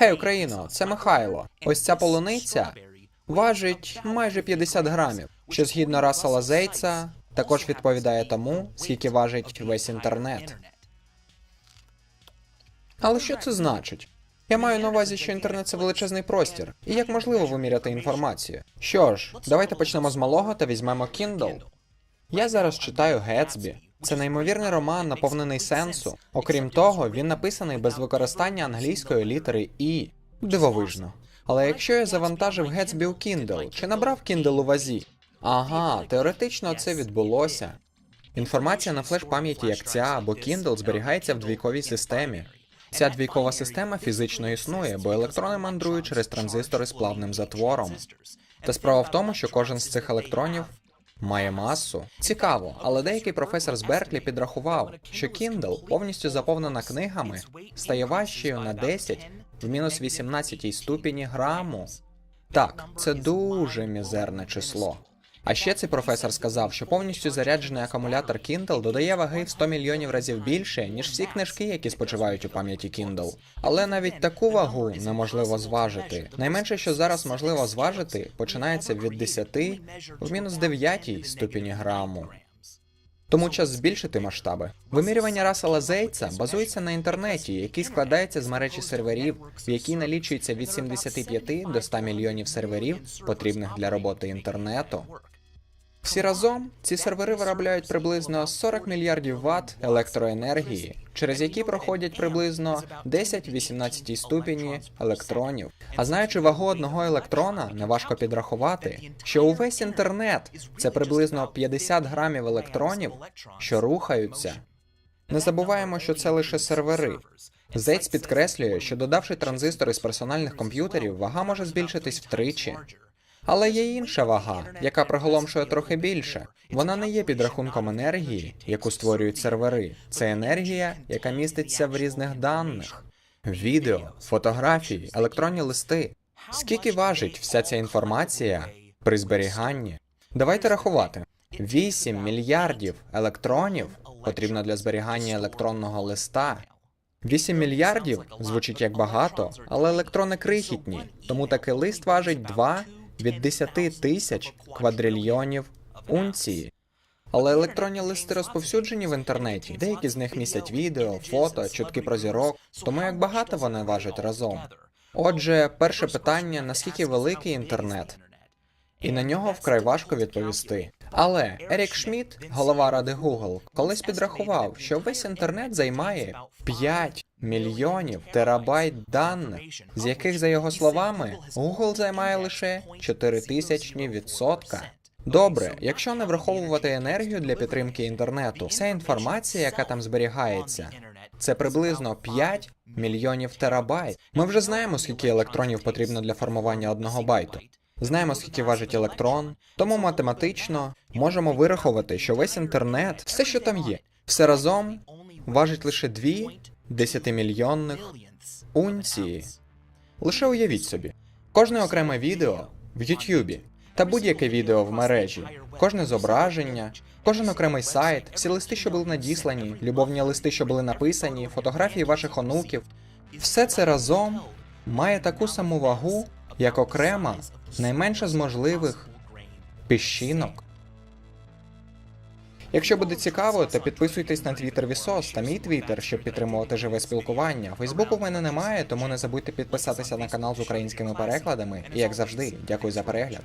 Гей, Україно, це Михайло. Ось ця полуниця важить майже 50 грамів, що згідно Рассела Зейца також відповідає тому, скільки важить весь інтернет. Але що це значить? Я маю на увазі, що інтернет це величезний простір, і як можливо виміряти інформацію. Що ж, давайте почнемо з малого та візьмемо Kindle. Я зараз читаю Гетсбі. Це неймовірний роман, наповнений сенсу. Окрім того, він написаний без використання англійської літери І. Дивовижно. Але якщо я завантажив Гетсбі у Kindle, чи набрав Kindle у вазі? Ага, теоретично це відбулося. Інформація на флеш-пам'яті як ця або Kindle зберігається в двійковій системі. Ця двійкова система фізично існує, бо електрони мандрують через транзистори з плавним затвором. Та справа в тому, що кожен з цих електронів має масу. Цікаво, але деякий професор з Берклі підрахував, що Kindle, повністю заповнена книгами, стає важчою на 10 в мінус 18 ступені граму. Так, це дуже мізерне число. А ще цей професор сказав, що повністю заряджений акумулятор Kindle додає ваги в 100 мільйонів разів більше, ніж всі книжки, які спочивають у пам'яті Kindle. Але навіть таку вагу неможливо зважити. Найменше, що зараз можливо зважити, починається від 10 в мінус 9 ступені граму. Тому час збільшити масштаби. Вимірювання Рассела Зейца базується на інтернеті, який складається з мережі серверів, в якій налічується від 75 до 100 мільйонів серверів, потрібних для роботи інтернету. Всі разом ці сервери виробляють приблизно 40 мільярдів ватт електроенергії, через які проходять приблизно 10-18 ступені електронів. А знаючи вагу одного електрона, неважко підрахувати, що увесь інтернет це приблизно 50 грамів електронів, що рухаються. Не забуваємо, що це лише сервери. Зейц підкреслює, що додавши транзистори з персональних комп'ютерів, вага може збільшитись втричі. Але є інша вага, яка приголомшує трохи більше. Вона не є підрахунком енергії, яку створюють сервери. Це енергія, яка міститься в різних даних: відео, фотографії, електронні листи. Скільки важить вся ця інформація при зберіганні? Давайте рахувати: 8 мільярдів електронів потрібно для зберігання електронного листа. 8 мільярдів звучить як багато, але електрони крихітні, тому такий лист важить 2 від 10 тисяч квадрильйонів унції. Але електронні листи розповсюджені в інтернеті. Деякі з них містять відео, фото, чутки про зірок, тому як багато вони важать разом. Отже, перше питання: наскільки великий інтернет? І на нього вкрай важко відповісти. Але Ерік Шмідт, голова ради Google, колись підрахував, що весь інтернет займає 5 мільйонів терабайт даних, з яких, за його словами, Google займає лише 4 тисячні відсотка. Добре, якщо не враховувати енергію для підтримки інтернету, вся інформація, яка там зберігається, це приблизно 5 мільйонів терабайт. Ми вже знаємо, скільки електронів потрібно для формування одного байту. Знаємо, скільки важить електрон, тому математично можемо вирахувати, що весь інтернет, все, що там є, все разом важить лише 2 десятимільйонних унції. Лише уявіть собі, кожне окреме відео в Ютюбі та будь-яке відео в мережі, кожне зображення, кожен окремий сайт, всі листи, що були надіслані, любовні листи, що були написані, фотографії ваших онуків, все це разом має таку саму вагу, як окрема, найменша з можливих піщинок. Якщо буде цікаво, то підписуйтесь на твіттер Вісос та мій твіттер, щоб підтримувати живе спілкування. Фейсбуку в мене немає, тому не забудьте підписатися на канал з українськими перекладами. І як завжди, дякую за перегляд.